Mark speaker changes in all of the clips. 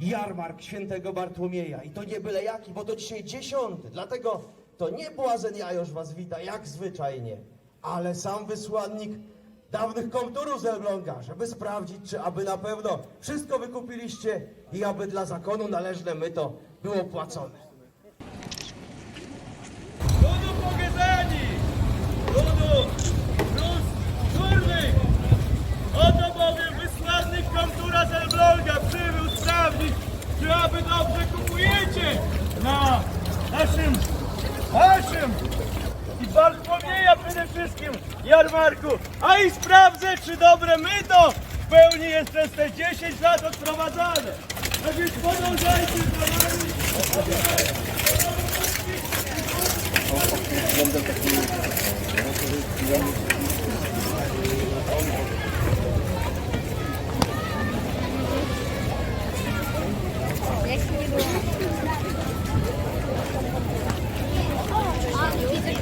Speaker 1: jarmark świętego Bartłomieja. I to nie byle jaki, bo to dzisiaj dziesiąty. Dlatego to nie błazen Jajosz was wita, jak zwyczajnie, ale sam wysłannik dawnych komturów z Elbląga, żeby sprawdzić, czy aby na pewno wszystko wykupiliście i aby dla zakonu należne myto było płacone.
Speaker 2: Ludu pogezani! Ludu! Plus górnych! Oto bowiem wysłannik komtura z Elbląga przybył sprawdzić, czy aby dobrze kupujecie na naszym, naszym i Bartłomieja przede wszystkim jarmarku, a i sprawdzę, czy dobre myto w pełni jest przez te 10 lat odprowadzane. A więc podążajcie za nami.
Speaker 3: Jak się nie było? A, widzę,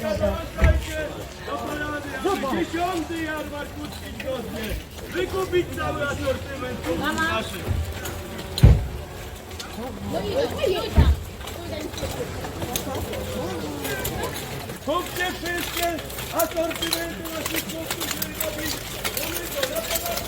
Speaker 2: Zobaczcie, do parady, aby dziesiąty jarmark uczcić godnie. Wykupić cały asortyment produktów naszych. Kupcie wszystkie asortymenty naszych produktów, żeby robić pomyko, na ponad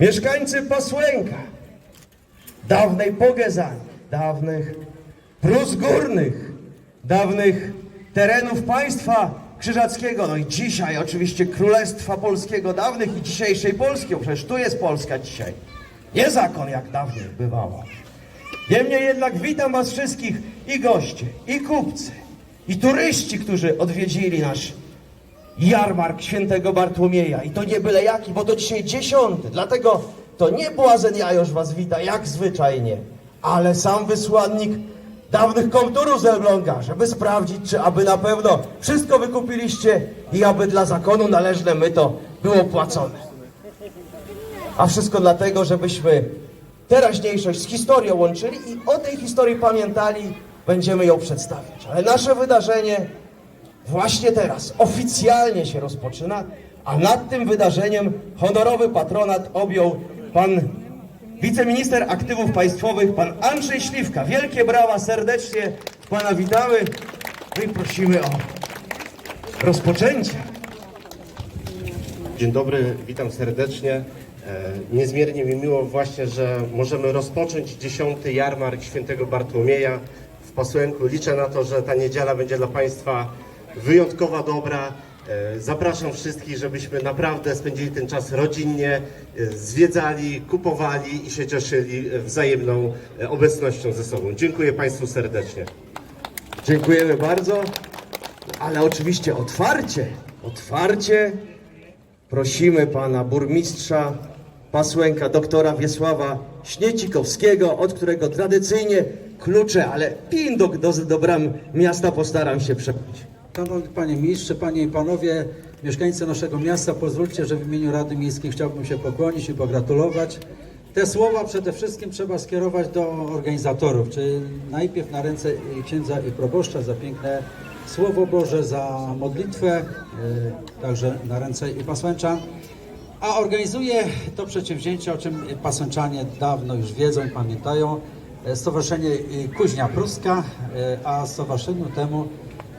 Speaker 1: Mieszkańcy Posłęka, dawnej Pogezani, dawnych Prus Górnych, dawnych terenów państwa krzyżackiego, no i dzisiaj oczywiście Królestwa Polskiego, dawnych i dzisiejszej Polski, bo przecież tu jest Polska dzisiaj. Nie zakon jak dawniej bywało. Niemniej jednak witam was wszystkich i goście, i kupcy, i turyści, którzy odwiedzili nasz jarmark świętego Bartłomieja. I to nie byle jaki, bo to dzisiaj dziesiąty. Dlatego to nie błazen Jajosz was wita, jak zwyczajnie, ale sam wysłannik dawnych komturów z Elbląga, żeby sprawdzić, czy aby na pewno wszystko wykupiliście i aby dla zakonu należne myto było płacone. A wszystko dlatego, żebyśmy teraźniejszość z historią łączyli i o tej historii pamiętali, będziemy ją przedstawiać. Ale nasze wydarzenie właśnie teraz oficjalnie się rozpoczyna, a nad tym wydarzeniem honorowy patronat objął pan wiceminister aktywów państwowych, pan Andrzej Śliwka. Wielkie brawa, serdecznie pana witamy no i prosimy o rozpoczęcie.
Speaker 4: Dzień dobry, witam serdecznie. E, Niezmiernie mi miło właśnie, że możemy rozpocząć dziesiąty jarmark świętego Bartłomieja w Posłęku. Liczę na to, że ta niedziela będzie dla Państwa wyjątkowa, dobra. E, Zapraszam wszystkich, żebyśmy naprawdę spędzili ten czas rodzinnie, e, zwiedzali, kupowali i się cieszyli wzajemną obecnością ze sobą. Dziękuję Państwu serdecznie.
Speaker 1: Dziękujemy bardzo. ale oczywiście otwarcie, otwarcie prosimy pana burmistrza Pasłęka, doktora Wiesława Śniecikowskiego, od którego tradycyjnie klucze, ale pin do, do, do bram miasta postaram się przebyć.
Speaker 5: Szanowny Panie Ministrze, Panie i Panowie, mieszkańcy naszego miasta, pozwólcie, że w imieniu Rady Miejskiej chciałbym się pokłonić i pogratulować. Te słowa przede wszystkim trzeba skierować do organizatorów, czyli najpierw na ręce księdza i proboszcza za piękne Słowo Boże, za modlitwę, e, także na ręce i pasłęczan. A organizuje to przedsięwzięcie, o czym pasłęczanie dawno już wiedzą i pamiętają, e, Stowarzyszenie e, Kuźnia Pruska, e, a stowarzyszeniu temu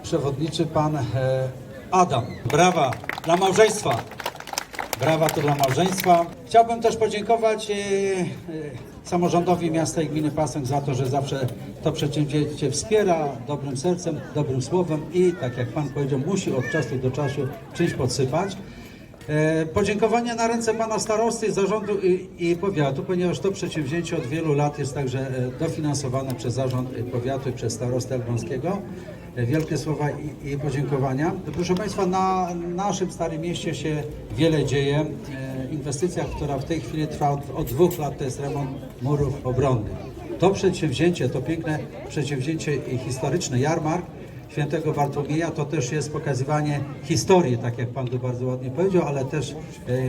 Speaker 5: przewodniczy pan Adam. Brawa dla małżeństwa. Brawa to dla małżeństwa. Chciałbym też podziękować samorządowi miasta i gminy Pasek za to, że zawsze to przedsięwzięcie wspiera dobrym sercem, dobrym słowem i tak jak Pan powiedział, musi od czasu do czasu czymś podsypać. E, Podziękowania na ręce pana starosty, zarządu i, i powiatu, ponieważ to przedsięwzięcie od wielu lat jest także e, dofinansowane przez zarząd e, powiatu i przez starostę elbląskiego. Wielkie słowa i, i podziękowania. Proszę Państwa, na naszym Starym Mieście się wiele dzieje. Inwestycja, która w tej chwili trwa od, od dwóch lat, to jest remont murów obronnych. To przedsięwzięcie, to piękne przedsięwzięcie historyczne, jarmark, świętego Bartłomieja to też jest pokazywanie historii, tak jak Pan tu bardzo ładnie powiedział, ale też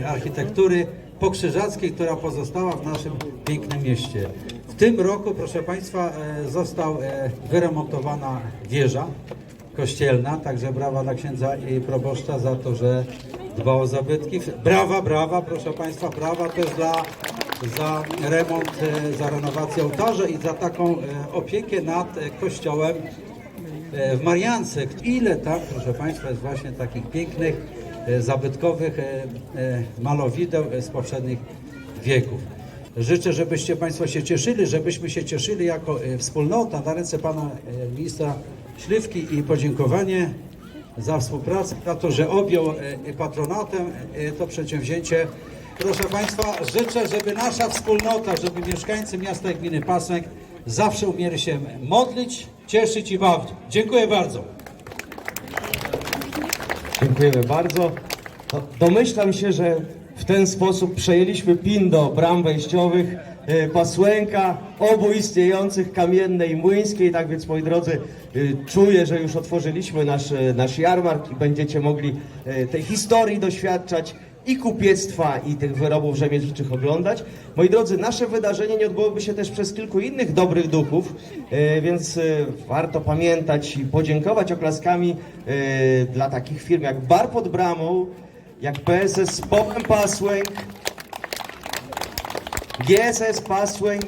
Speaker 5: e, architektury pokrzyżackiej, która pozostała w naszym pięknym mieście. W tym roku, proszę Państwa, e, został e, wyremontowana wieża kościelna, także brawa dla księdza i proboszcza za to, że dba o zabytki. Brawa, brawa, proszę Państwa, brawa też dla za remont, za renowację ołtarza i za taką opiekę nad kościołem w Mariance. Ile tam, proszę Państwa, jest właśnie takich pięknych, e, zabytkowych e, e, malowideł e, z poprzednich wieków. Życzę, żebyście Państwo się cieszyli, żebyśmy się cieszyli jako e, wspólnota na ręce Pana e, Ministra Śliwki i podziękowanie za współpracę, za to, że objął e, patronatem e, to przedsięwzięcie. Proszę Państwa, życzę, żeby nasza wspólnota, żeby mieszkańcy miasta i gminy Pasek zawsze umieli się modlić, cieszyć i bawić. Dziękuję bardzo.
Speaker 1: Dziękujemy bardzo. No, domyślam się, że w ten sposób przejęliśmy pin do bram wejściowych e, Pasłęka, obu istniejących kamiennej i młyńskiej. Tak więc, moi drodzy, e, czuję, że już otworzyliśmy nasz, e, nasz jarmark i będziecie mogli tej historii doświadczać i kupiectwa, i tych wyrobów rzemieślniczych oglądać. Moi drodzy, nasze wydarzenie nie odbyłoby się też przez kilku innych dobrych duchów, e, więc e, warto pamiętać i podziękować oklaskami e, dla takich firm jak Bar pod Bramą, jak PSS z Bobem Pasłęk, GSS Pasłęk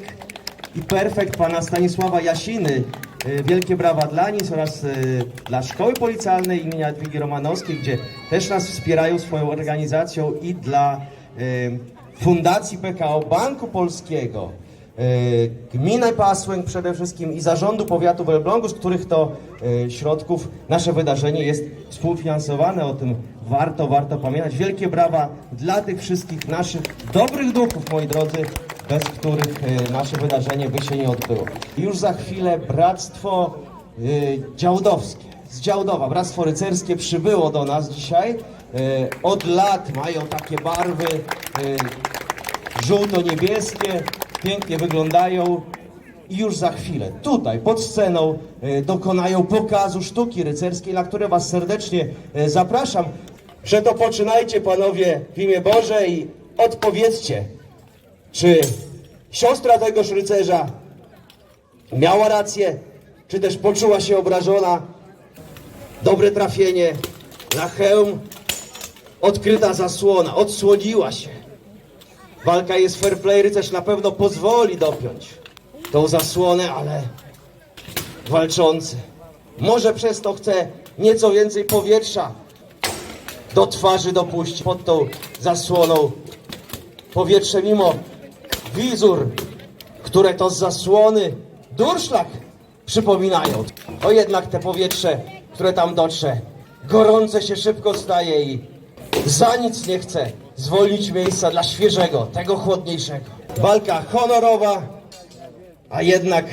Speaker 1: i Perfekt pana Stanisława Jasiny. E, Wielkie brawa dla nich oraz e, dla Szkoły Policjalnej imienia Jadwigi Romanowskiej, gdzie też nas wspierają swoją organizacją i dla e, Fundacji PKO Banku Polskiego, Gminy Pasłęk przede wszystkim i Zarządu Powiatu w Elblągu, z których to środków nasze wydarzenie jest współfinansowane. O tym warto, warto pamiętać. Wielkie brawa dla tych wszystkich naszych dobrych duchów, moi drodzy, bez których e, nasze wydarzenie by się nie odbyło. Już za chwilę Bractwo e, Działdowskie z Działdowa, Bractwo Rycerskie przybyło do nas dzisiaj. E, Od lat mają takie barwy żółto-niebieskie, pięknie wyglądają. I już za chwilę tutaj pod sceną dokonają pokazu sztuki rycerskiej, na które Was serdecznie zapraszam. Przeto poczynajcie panowie w imię Boże i odpowiedzcie, czy siostra tegoż rycerza miała rację, czy też poczuła się obrażona. Dobre trafienie na hełm, odkryta zasłona, odsłoniła się. Walka jest fair play, rycerz na pewno pozwoli dopiąć tą zasłonę, ale walczący może przez to chce nieco więcej powietrza do twarzy dopuścić pod tą zasłoną. Powietrze mimo wizur, które to zasłony durszlak przypominają. O jednak te powietrze, które tam dotrze, gorące się szybko staje i za nic nie chce zwolnić miejsca dla świeżego, tego chłodniejszego. Walka honorowa, a jednak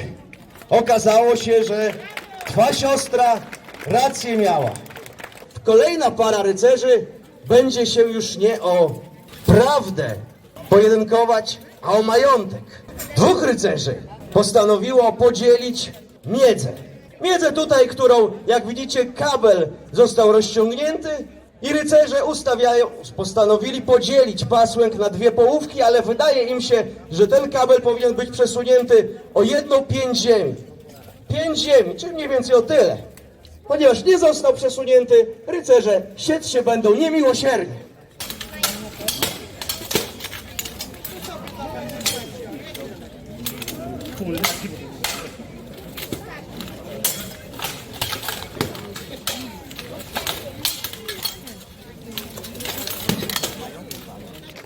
Speaker 1: okazało się, że twa siostra rację miała. kolejna para rycerzy będzie się już nie o prawdę pojedynkować, a o majątek. Dwóch rycerzy postanowiło podzielić miedzę. Miedzę tutaj, którą, jak widzicie, kabel został rozciągnięty i rycerze ustawiają, postanowili podzielić pasłęk na dwie połówki, ale wydaje im się, że ten kabel powinien być przesunięty o jedną pięć ziemi. Pięć ziemi, czyli mniej więcej o tyle. Ponieważ nie został przesunięty, rycerze siec się będą niemiłosiernie.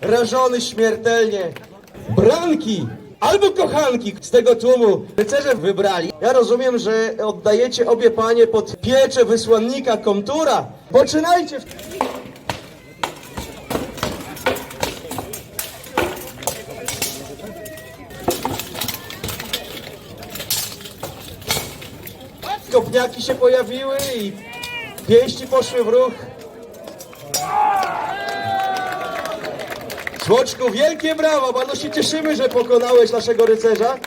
Speaker 1: Rażony śmiertelnie. Branki albo kochanki z tego tłumu rycerze wybrali. Ja rozumiem, że oddajecie obie panie pod pieczę wysłannika Komtura. Poczynajcie. Kopniaki się pojawiły i pięści poszły w ruch. Słoczku, wielkie brawa, bardzo się cieszymy, że pokonałeś naszego rycerza.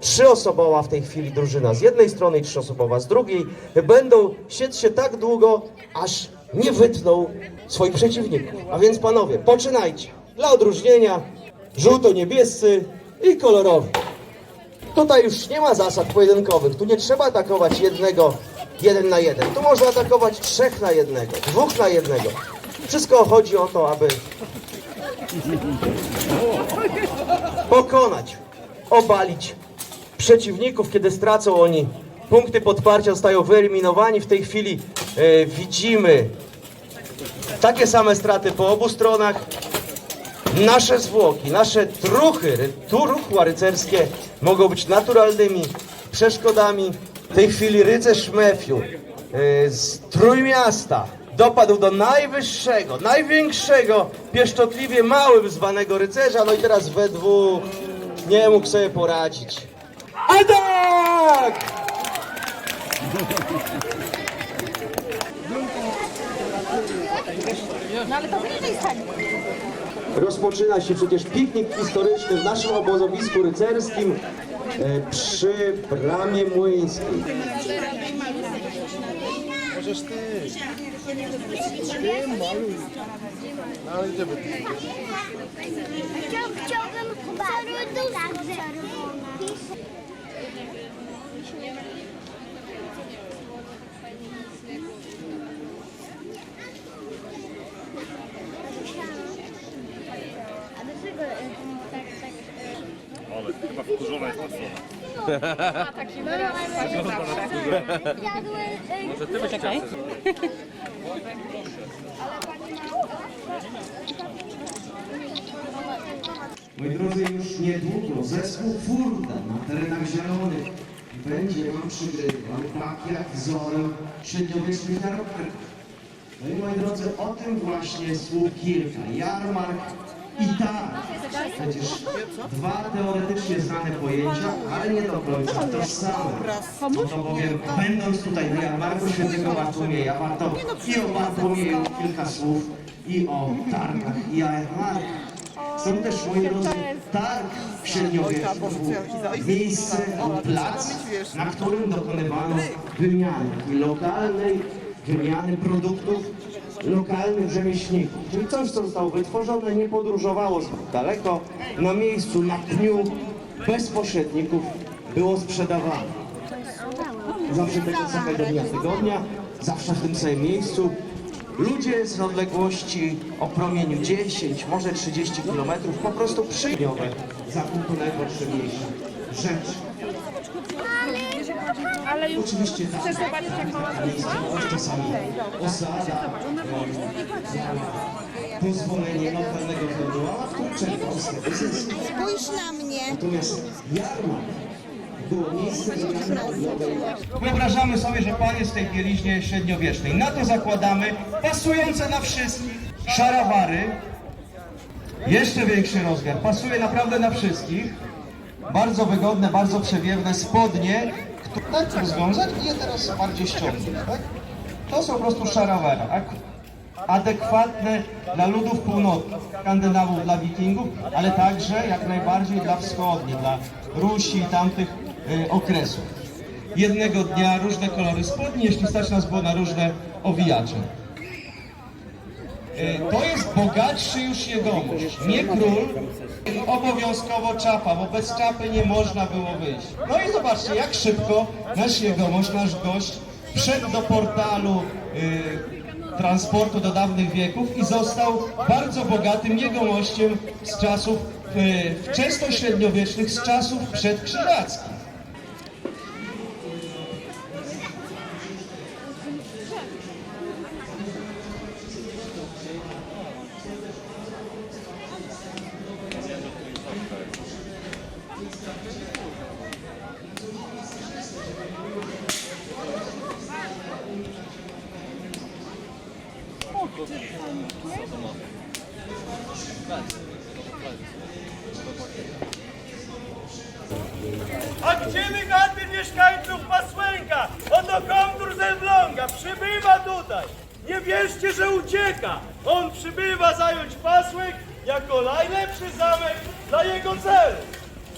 Speaker 1: Trzyosobowa w tej chwili drużyna z jednej strony i trzyosobowa z drugiej będą siec się tak długo, aż nie wytną swoich przeciwników. A więc panowie, poczynajcie. Dla odróżnienia żółto-niebiescy i kolorowi. Tutaj już nie ma zasad pojedynkowych. Tu nie trzeba atakować jednego, jeden na jeden. Tu można atakować trzech na jednego, dwóch na jednego. Wszystko chodzi o to, aby pokonać, obalić przeciwników, kiedy stracą oni punkty podparcia, zostają wyeliminowani. W tej chwili e, widzimy takie same straty po obu stronach. Nasze zwłoki, nasze truchy, truchła rycerskie mogą być naturalnymi przeszkodami. W tej chwili rycerz Mefiu e, z Trójmiasta dopadł do najwyższego, największego, pieszczotliwie małym zwanego rycerza, no i teraz we dwóch nie mógł sobie poradzić. Atak!
Speaker 3: No ale to bliżej stanie.
Speaker 1: Rozpoczyna się przecież piknik historyczny w naszym obozowisku rycerskim e, przy bramie młyńskiej.
Speaker 3: Chciał, chciałbym bardzo czerwona. A dlaczego e, tak, tak... e,
Speaker 6: Ale chyba wkurzona jest mocno.
Speaker 3: Jadły, e,
Speaker 6: Może ty byś chciał
Speaker 1: Moi drodzy, już niedługo zespół Furda na terenach zielonych będzie wam przygrywał tak jak wzorem średniowiecznych jarmarków. No i moi drodzy, o tym właśnie słów kilka. Jarmark i tak. Przecież dwa teoretycznie znane pojęcia, ale nie do końca tożsame. No to bowiem, będąc tutaj na jarmarku świętego Bartłomieja, warto i o Bartłomieju kilka słów, i o targach, i o jarmarkach. Są też, moi drodzy, targ średniowieczny, miejsce, plac, na którym dokonywano wymiany, takiej lokalnej wymiany produktów lokalnych rzemieślników. Czyli coś, co zostało wytworzone, nie podróżowało zbyt daleko, na miejscu, na pniu, bez pośredników było sprzedawane. Zawsze tego samego dnia tygodnia, zawsze w tym samym miejscu. Ludzie z odległości o promieniu 10, może 30 km po prostu przyjmiowe zakupu najpotrzebniejszych rzeczy.
Speaker 7: Ale już
Speaker 1: Oczywiście tak,
Speaker 7: chcesz zobaczyć jak mała
Speaker 1: miejscowość czasami osada e, pozwolenie lokalnego feudała, który czerpał z tego zysk.
Speaker 8: Spójrz na mnie.
Speaker 1: Natomiast jarmark było miejsce handlowej. Wyobrażamy sobie, że pan jest w tej bieliźnie średniowiecznej. Na to zakładamy pasujące na wszystkich szarawary. Jeszcze większy rozmiar. Pasuje naprawdę na wszystkich. Bardzo wygodne, bardzo przewiewne spodnie. Które- Tak rozwiązać i je teraz bardziej ściągnąć, tak? To są po prostu szarawera, ak- adekwatne dla ludów północnych, Skandynawów, dla wikingów, ale także jak najbardziej dla wschodnich, dla Rusi i tamtych y, okresów. Jednego dnia różne kolory spodni, jeśli stać nas było na różne owijacze. Y, To jest bogatszy już jegomość, nie król, obowiązkowo czapa, bo bez czapy nie można było wyjść. No i zobaczcie, jak szybko nasz jegomość, nasz gość wszedł do portalu y, transportu do dawnych wieków i został bardzo bogatym jegomościem z czasów y, wczesnośredniowiecznych, z czasów przedkrzyżackich.
Speaker 2: Że ucieka. On przybywa zająć Pasłęk jako najlepszy zamek dla jego celu.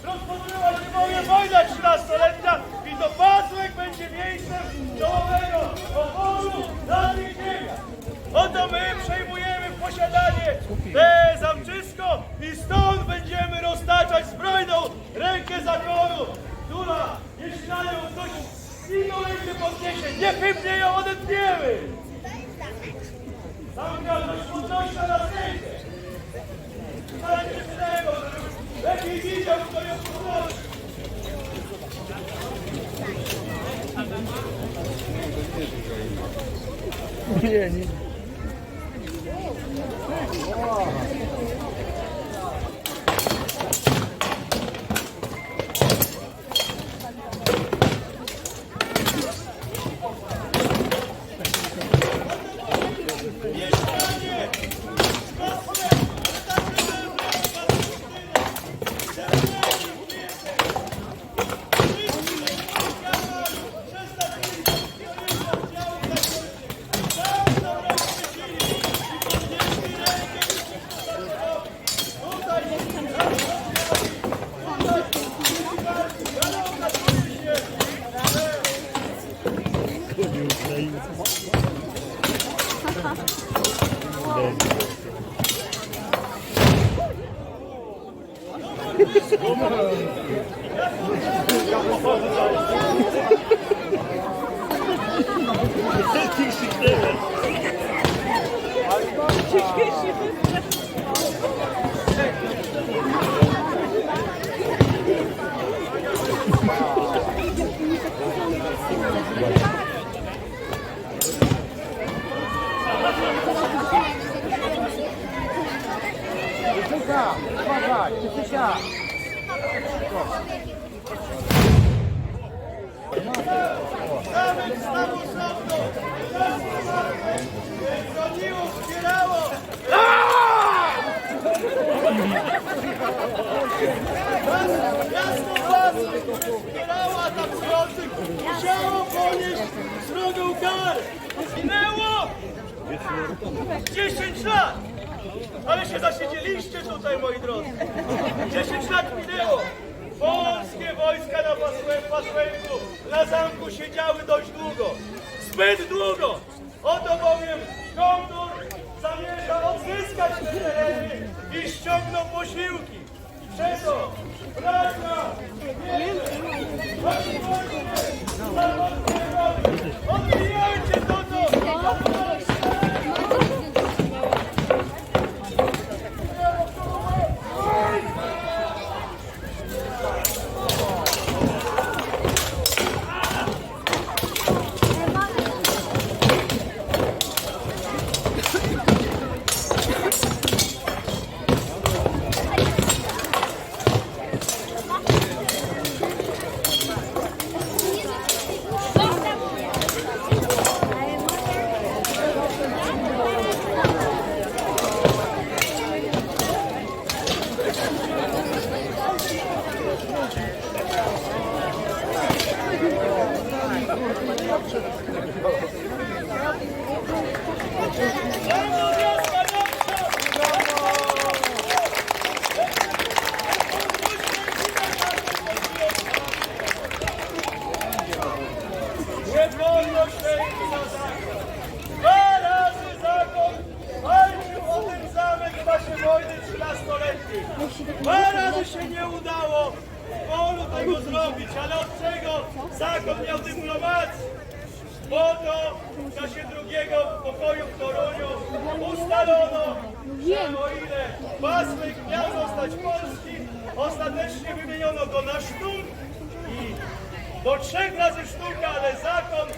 Speaker 2: Rozpoczęła się bowiem wojna 13-letnia i to Pasłęk będzie miejscem czołowego oporu na tych ziemiach. Oto my przejmujemy w posiadanie te zamczysko i stąd będziemy roztaczać zbrojną rękę zakonu, która, jeśli na nią ktoś inną rękę podniesie, niechybnie ją odetniemy. Yeah. Widział, kto ją podnosi. Zamek stawu sądu! Broniło, wspierało! Jasno które wspierało atakujących, musiało ponieść srogą karę. Minęło 10 lat! Ale się zasiedzieliście tutaj, moi drodzy. 10 lat minęło. Polskie wojska na Pasłę- Pasłęku na zamku siedziały dość długo. Zbyt długo. Oto bowiem kontur zamierza odzyskać te tereny i ściągnął posiłki. Przeto pragnę Odbijajcie Thank you. Ostatecznie wymieniono go na sztuk i do trzech razy sztuka, ale zakon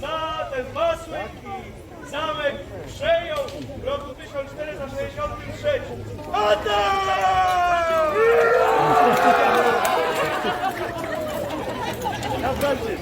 Speaker 2: za ten Pasłyk i zamek przejął w roku 1463. Adam! Adam! Ataty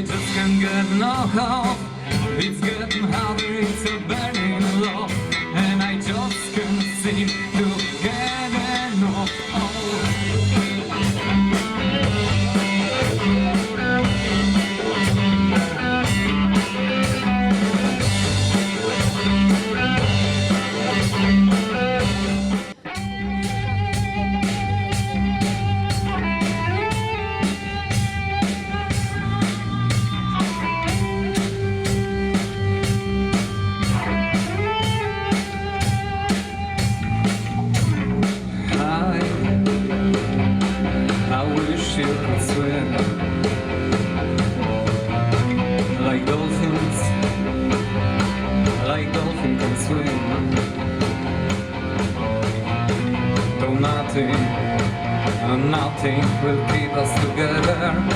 Speaker 6: just can't get no hope. Swim like dolphins, like dolphins can swim. Though nothing, nothing will keep us together.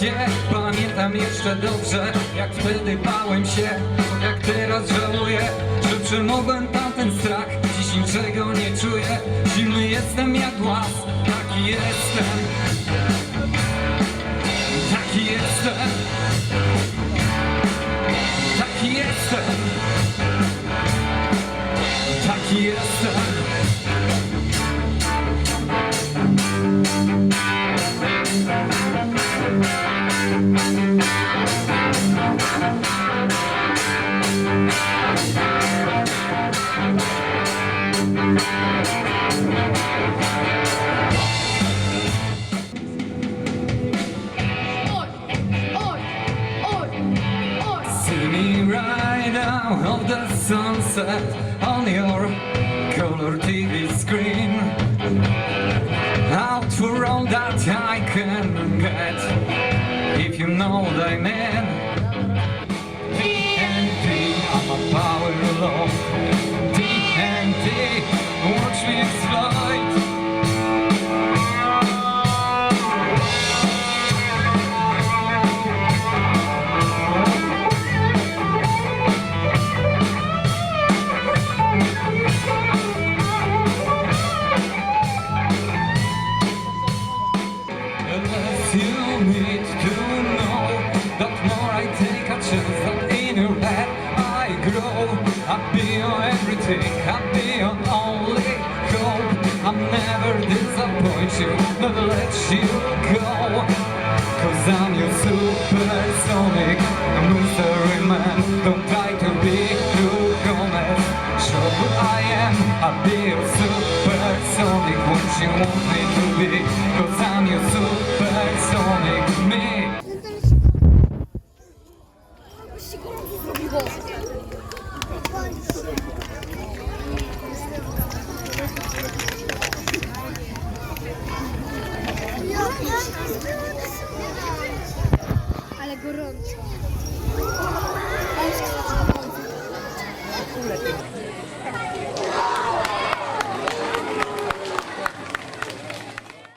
Speaker 6: Cię Pamiętam jeszcze dobrze, jak wtedy bałem się Jak teraz żałuję, że przemogłem tamten strach. Dziś niczego nie czuję, zimny jestem jak las Taki jestem, taki jestem. Taki jestem 对哎 you, never let you go. Cause I'm your supersonic mystery man. Don't try to be too Gomez Show who I am, I'll be your supersonic. What you want me